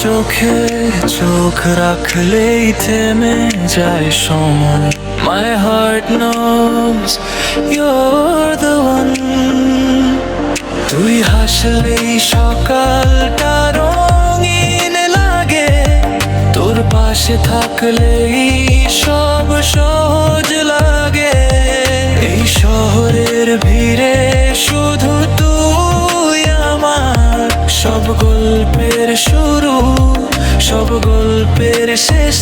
চোখে চোখ রাখলেই থেমে যায় সময়। My heart knows you're the তুই হাসলেই সকালটা রঙিন লাগে। তোর পাশে থাকলেই সব সহজ লাগে। এই শহরের ভিড়ে সব গল্পের শেষ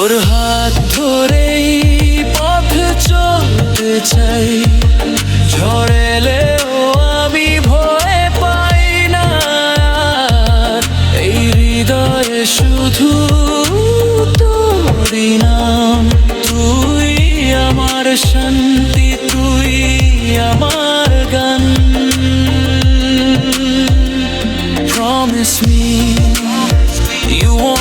তোর হাত ধরেই পথ চলতে চাই। ঝড় এলেও আমি ভয় পাই না। এই হৃদয়ে শুধু তোরই নাম। তুই আমার শান্তি, তুই আমার গান। Me, you won't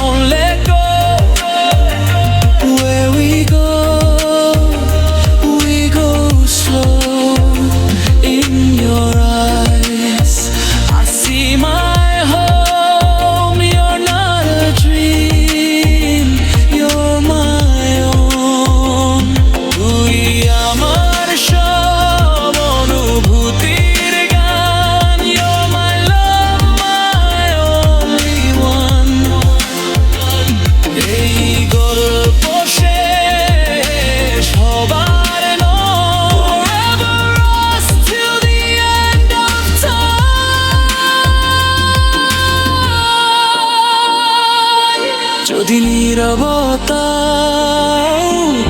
নীরবতাও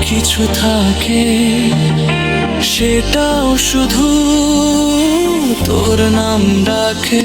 কিছু থাকে সেটাও শুধু তোর নাম ডাকে